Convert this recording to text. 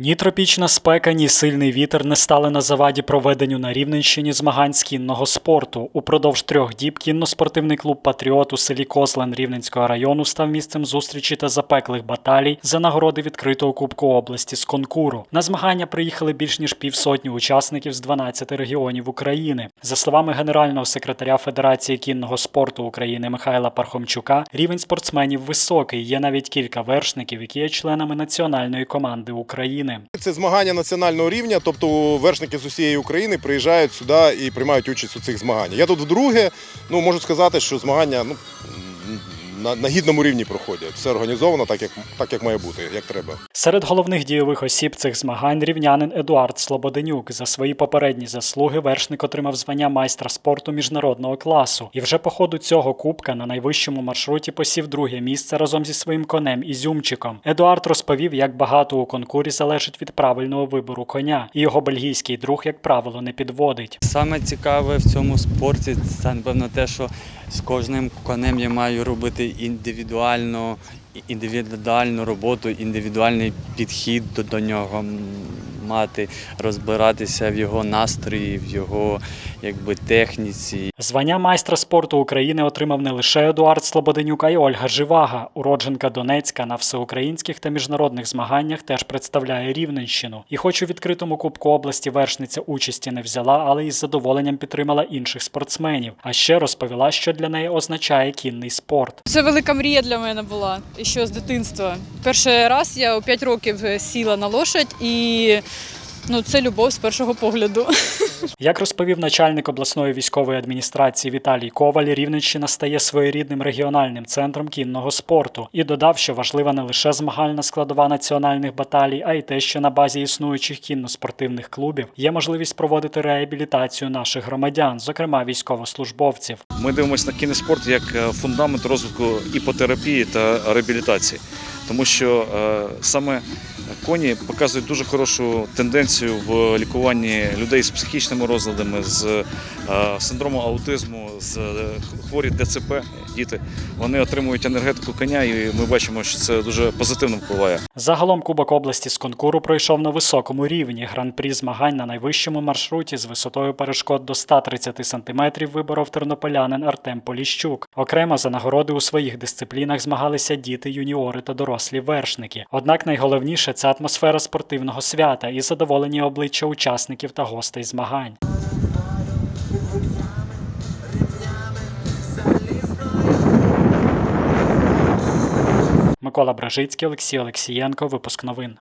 Ні тропічна спека, ні сильний вітер не стали на заваді проведенню на Рівненщині змагань з кінного спорту. Упродовж трьох діб кінно-спортивний клуб Патріот у селі Козлен Рівненського району став місцем зустрічі та запеклих баталій за нагороди відкритого Кубку області з конкуру. На змагання приїхали більш ніж півсотні учасників з 12 регіонів України. За словами генерального секретаря Федерації кінного спорту України Михайла Пархомчука, рівень спортсменів високий. Є навіть кілька вершників, які є членами національної команди України. Це змагання національного рівня, тобто вершники з усієї України приїжджають сюди і приймають участь у цих змаганнях. Я тут вдруге, ну можу сказати, що змагання ну, на, на гідному рівні проходять. Все організовано так, як, так, як має бути, як треба. Серед головних дійових осіб цих змагань рівнянин Едуард Слободенюк. За свої попередні заслуги вершник отримав звання майстра спорту міжнародного класу. І вже по ходу цього кубка на найвищому маршруті посів друге місце разом зі своїм конем Ізюмчиком. Едуард розповів, як багато у конкурі залежить від правильного вибору коня, і його бельгійський друг, як правило, не підводить. Саме цікаве в цьому спорті це напевно те, що з кожним конем я маю робити індивідуальну, індивідуальну роботу, індивідуальний підхід до, нього, мати, розбиратися в його настрої, в його якби, техніці. Звання майстра спорту України отримав не лише Едуард Слободенюк, а й Ольга Живага. Уродженка Донецька на всеукраїнських та міжнародних змаганнях теж представляє Рівненщину. І хоч у відкритому Кубку області вершниця участі не взяла, але із задоволенням підтримала інших спортсменів. А ще розповіла, що для неї означає кінний спорт. Це велика мрія для мене була і ще з дитинства. Перший раз я у 5 років сіла на лошадь і ну, це любов з першого погляду. Як розповів начальник обласної військової адміністрації Віталій Коваль, Рівненщина стає своєрідним регіональним центром кінного спорту і додав, що важлива не лише змагальна складова національних баталій, а й те, що на базі існуючих кінно-спортивних клубів є можливість проводити реабілітацію наших громадян, зокрема військовослужбовців. Ми дивимося на кіноспорт як е, фундамент розвитку іпотерапії та реабілітації, тому що е, саме коні показують дуже хорошу тенденцію в лікуванні людей з психічними розладами, з е, синдромом аутизму, з е, хворі ДЦП діти. Вони отримують енергетику коня, і ми бачимо, що це дуже позитивно впливає. Загалом Кубок області з конкуру пройшов на високому рівні. Гран-прі змагань на найвищому маршруті з висотою перешкод до 130 см виборов тернополянин Артем Поліщук. Окремо за нагороди у своїх дисциплінах змагалися діти, юніори та дорослі вершники. Однак найголовніше це атмосфера спортивного свята і задоволені обличчя учасників та гостей змагань. Микола Бражицький, Олексій Олексієнко. Випуск новин.